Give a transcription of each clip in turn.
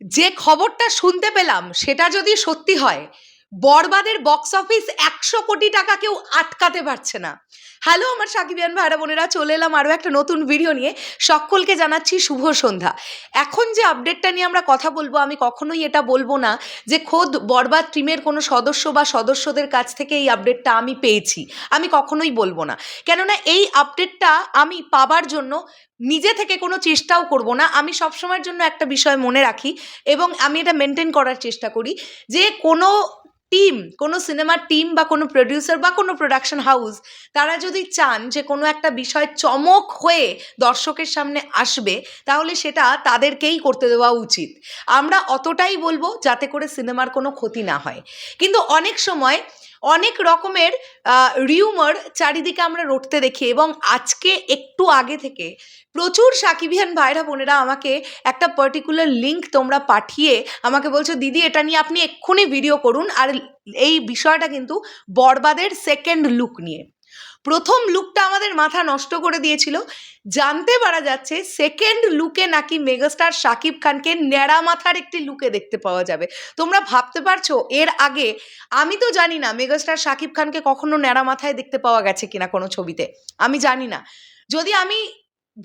যে খবরটা শুনতে পেলাম সেটা যদি সত্যি হয় বরবাদের বক্স অফিস একশো কোটি টাকা কেউ আটকাতে পারছে না। হ্যালো আমার সাকিবিয়ান ভাইরা বোনেরা, চলে এলাম আরও একটা নতুন ভিডিও নিয়ে। সকলকে জানাচ্ছি শুভ সন্ধ্যা। এখন যে আপডেটটা নিয়ে আমরা কথা বলব, আমি কখনোই এটা বলব না যে খোদ বরবাদ টিমের কোনো সদস্য বা সদস্যদের কাছ থেকে এই আপডেটটা আমি পেয়েছি। আমি কখনোই বলব না। কেননা এই আপডেটটা আমি পাবার জন্য নিজে থেকে কোনো চেষ্টাও করব না। আমি সবসময়ের জন্য একটা বিষয় মনে রাখি এবং আমি এটা মেনটেন করার চেষ্টা করি যে কোনো টিম, কোনো সিনেমার টিম বা কোনো প্রডিউসার বা কোনো প্রোডাকশন হাউস তারা যদি চান যে কোনো একটা বিষয় চমক হয়ে দর্শকের সামনে আসবে, তাহলে সেটা তাদেরকেই করতে দেওয়া উচিত। আমরা অতটাই বলব যাতে করে সিনেমার কোনো ক্ষতি না হয়। কিন্তু অনেক সময় অনেক রকমের রিউমার চারিদিকে আমরা রটতে দেখি এবং আজকে একটু আগে থেকে প্রচুর সাকিবিয়ান ভাইরা বোনেরা আমাকে একটা পার্টিকুলার লিঙ্ক তোমরা পাঠিয়ে আমাকে বলছো, দিদি, এটা নিয়ে আপনি এক্ষুনি ভিডিও করুন। আর এই বিষয়টা কিন্তু বরবাদের সেকেন্ড লুক নিয়ে। প্রথম লুকটা আমাদের মাথা নষ্ট করে দিয়েছিল। জানতে পারা যাচ্ছে সেকেন্ড লুকে নাকি মেগাস্টার শাকিব খানকে ন্যাড়া মাথার একটি লুকে দেখতে পাওয়া যাবে। তোমরা ভাবতে পারছ এর আগে আমি তো জানি না মেগাস্টার শাকিব খানকে কখনো ন্যাড়া মাথায় দেখতে পাওয়া গেছে কিনা কোনো ছবিতে। আমি জানি না। যদি আমি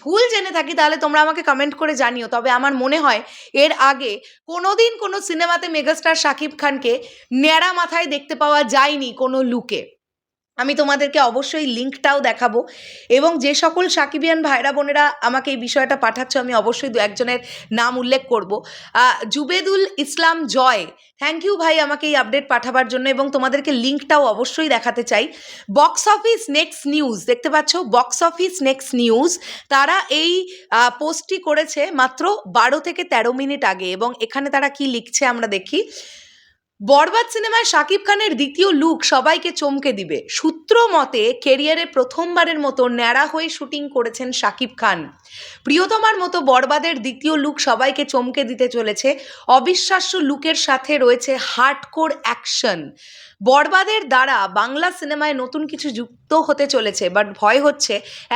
ভুল জেনে থাকি তাহলে তোমরা আমাকে কমেন্ট করে জানিও। তবে আমার মনে হয় এর আগে কোনোদিন কোনো সিনেমাতে মেগাস্টার শাকিব খানকে ন্যাড়া মাথায় দেখতে পাওয়া যায়নি কোনো লুকে আমি তোমাদেরকে অবশ্যই লিঙ্কটাও দেখাবো। এবং যে সকল সাকিবিয়ান ভাইরা বোনেরা আমাকে এই বিষয়টা পাঠাচ্ছ, আমি অবশ্যই দু একজনের নাম উল্লেখ করব। জুবেদুল ইসলাম জয় থ্যাংক ইউ ভাই আমাকে এই আপডেট পাঠাবার জন্য এবং তোমাদেরকে লিঙ্কটাও অবশ্যই দেখাতে চাই। বক্স অফিস নেক্সট নিউজ দেখতে পাচ্ছ? বক্স অফিস নেক্সট নিউজ তারা এই পোস্টটি করেছে মাত্র বারো থেকে তেরো মিনিট আগে এবং এখানে তারা কি লিখছে আমরা দেখি। বরবাদ সিনেমায় শাকিব খানের দ্বিতীয় লুক সবাইকে চমকে দিবে। সূত্র মতে কেরিয়ারে প্রথমবারের মতো ন্যাড়া হয়ে শুটিং করেছেন শাকিব খান। প্রিয়তমার মতো বরবাদের দ্বিতীয় লুক সবাইকে চমকে দিতে চলেছে। অবিশ্বাস্য লুকের সাথে রয়েছে হার্ডকোর অ্যাকশন বরবাদের দ্বারা বাংলা সিনেমায় নতুন কিছু যুক্ত হতে চলেছে বাট ভয় হচ্ছে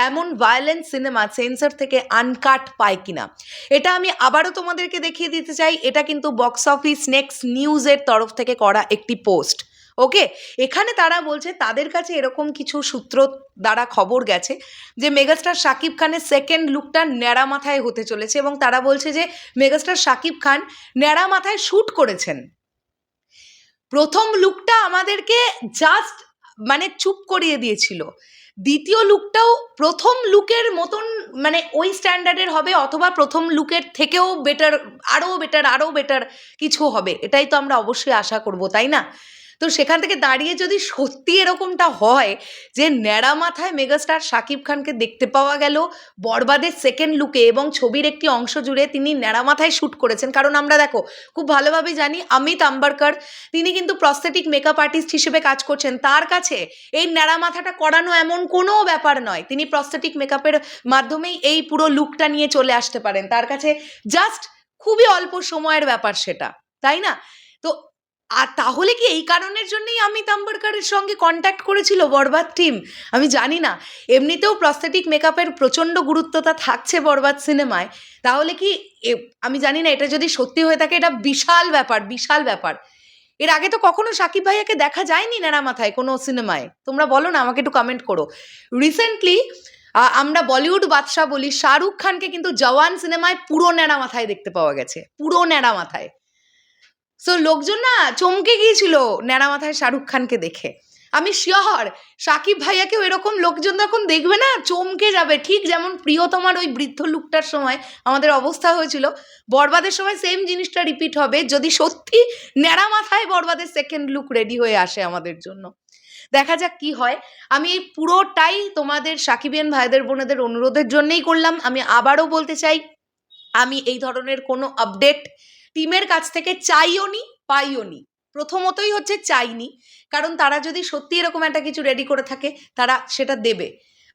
এমন ভায়োলেন্স সিনেমা সেন্সর থেকে আনকাট পায় কিনা। এটা আমি আবারও তোমাদেরকে দেখিয়ে দিতে চাই। এটা কিন্তু বক্স অফিস নেক্সট নিউজের তরফ থেকে করা একটি পোস্ট, ওকে? এখানে তারা বলছে, তাদের কাছে এরকম কিছু সূত্র দ্বারা খবর গেছে যে মেগাস্টার শাকিব খানের সেকেন্ড লুকটা ন্যাড়া মাথায় হতে চলেছে এবং তারা বলছে যে মেগাস্টার শাকিব খান ন্যাড়া মাথায় শ্যুট করেছেন। প্রথম লুকটা আমাদেরকে জাস্ট মানে চুপ করিয়ে দিয়েছিল। দ্বিতীয় লুকটাও প্রথম লুকের মতন মানে ওই স্ট্যান্ডার্ডের হবে অথবা প্রথম লুকের থেকেও বেটার আরও বেটার আরও বেটার কিছু হবে। এটাই তো আমরা অবশ্যই আশা করব, তাই না? তো সেখান থেকে দাঁড়িয়ে যদি সত্যি এরকমটা হয় যে ন্যাড়া মাথায় মেগাস্টার শাকিব খানকে দেখতে পাওয়া গেল, বরবাদের সেকেন্ড লুকে এবং ছবির একটি অংশ জুড়ে তিনি ন্যাড়া মাথায় শ্যুট করেছেন। কারণ আমরা দেখো, খুব ভালোভাবে জানি অমিত আম্বারকর, তিনি কিন্তু প্রস্থেটিক মেকআপ আর্টিস্ট হিসেবে কাজ করছেন। তার কাছে এই ন্যাড়া মাথাটা করানো এমন কোনো ব্যাপার নয়। তিনি প্রস্থেটিক মেকআপের মাধ্যমেই এই পুরো লুকটা নিয়ে চলে আসতে পারেন। তার কাছে জাস্ট খুবই অল্প সময়ের ব্যাপার সেটা, তাই না? তো আর তাহলে কি এই কারণের জন্যই অমিত আম্বারকরের সঙ্গে কন্ট্যাক্ট করেছিল বরবাদ টিম আমি জানি না। এমনিতেও প্রস্থেটিক মেকআপের প্রচণ্ড গুরুত্বতা থাকছে বরবাদ সিনেমায় তাহলে কি আমি জানি না, এটা যদি সত্যি হয়ে থাকে, এটা বিশাল ব্যাপার বিশাল ব্যাপার। এর আগে তো কখনো সাকিব ভাইয়াকে দেখা যায়নি নেড়া মাথায় কোনো সিনেমায় তোমরা বলো না, আমাকে একটু কমেন্ট করো। রিসেন্টলি আমরা বলিউড বাদশাহ বলি, শাহরুখ খানকে কিন্তু জওয়ান সিনেমায় পুরো ন্যাড়া মাথায় দেখতে পাওয়া গেছে। পুরো ন্যাড়া মাথায়। সো লোকজন না চমকে গিয়েছিল ন্যাড়া মাথায় শাহরুখ খানকে দেখে। আমি শিওর, সাকিব ভাইয়াকেও এরকম লোকজন যখন দেখবে না, চমকে যাবে। ঠিক যেমন প্রিয়তমার ওই বৃদ্ধ লুকটার সময় আমাদের অবস্থা হয়েছিল, বরবাদের সময় সেম জিনিসটা রিপিট হবে, যদি সত্যি ন্যাড়া মাথায় বরবাদের সেকেন্ড লুক রেডি হয়ে আসে আমাদের জন্য। দেখা যাক কি হয়। আমি এই পুরোটাই তোমাদের সাকিবিয়ান ভাইদের বোনেদের অনুরোধের জন্যেই করলাম। আমি আবারও বলতে চাই, আমি এই ধরনের কোনো আপডেট টিমের কাছ থেকে চাইও নি, পাইও নি। প্রথমতই হচ্ছে চাইনি। কারণ তারা যদি সত্যি এরকম একটা কিছু রেডি করে থাকে, তারা সেটা দেবে।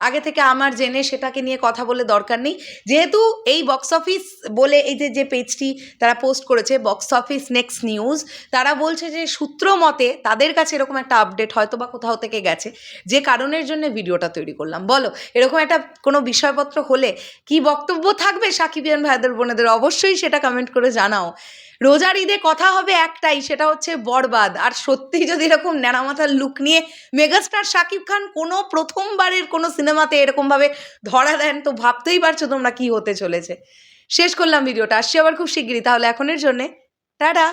আগে থেকে আমার জেনে সেটাকে নিয়ে কথা বলে দরকার নেই। যেহেতু এই বক্স অফিস বলে এই যে যে পেজটি তারা পোস্ট করেছে বক্স অফিস নেক্সট নিউজ তারা বলছে যে, সূত্র মতে তাদের কাছে এরকম একটা আপডেট হয়তো বা কোথাও থেকে গেছে, যে কারণের জন্য ভিডিওটা তৈরি করলাম। বলো, এরকম একটা কোনো বিষয়পত্র হলে কি বক্তব্য থাকবে সাকিবিয়ান ভাইদের বোনেদের? অবশ্যই সেটা কমেন্ট করে জানাও। রোজার ঈদে কথা হবে একটাই, সেটা হচ্ছে বরবাদ। আর সত্যি যদি এরকম ন্যাড়ামাথার লুক নিয়ে মেগাস্টার শাকিব খান কোনো প্রথমবারের কোনো সিনেমাতে এরকমভাবে ধরা দেন, তো ভাবতেই পারছ তোমরা কি হতে চলেছে। শেষ করলাম ভিডিওটা, আসছি আবার খুব শিগগিরই, তাহলে এখনের জন্যে, টাটা!